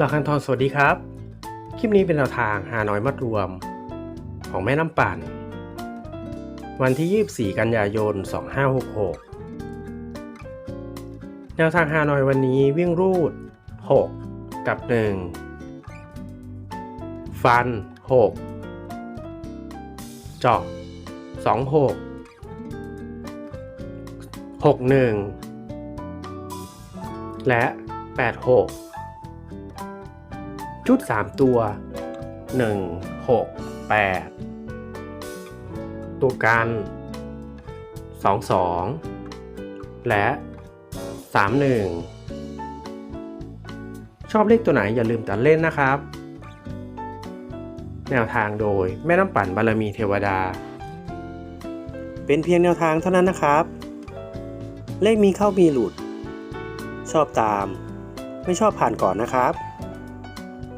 ลาคันทอนสวัสดีครับ คลิปนี้เป็นแนวทางหาน้อยมัดรวม ของแม่น้ำปั่น วันที่ 24 กันยายน 2566 แนวทางหาน้อยวันนี้วิ่งรูด 6 กับ 1 ฟัน 6จาะ26 61 และ 86 ชุด 3 ตัว 1 6 8 ตัวกัน 2 2 และ 3 1 ชอบเลขตัวไหนอย่าลืมตัดเล่นนะครับ แนวทางโดยแม่น้ำปั่นบารมีเทวดา เป็นเพียงแนวทางเท่านั้นนะครับ เลขมีเข้ามีหลุด ชอบตาม ไม่ชอบผ่านก่อนนะครับ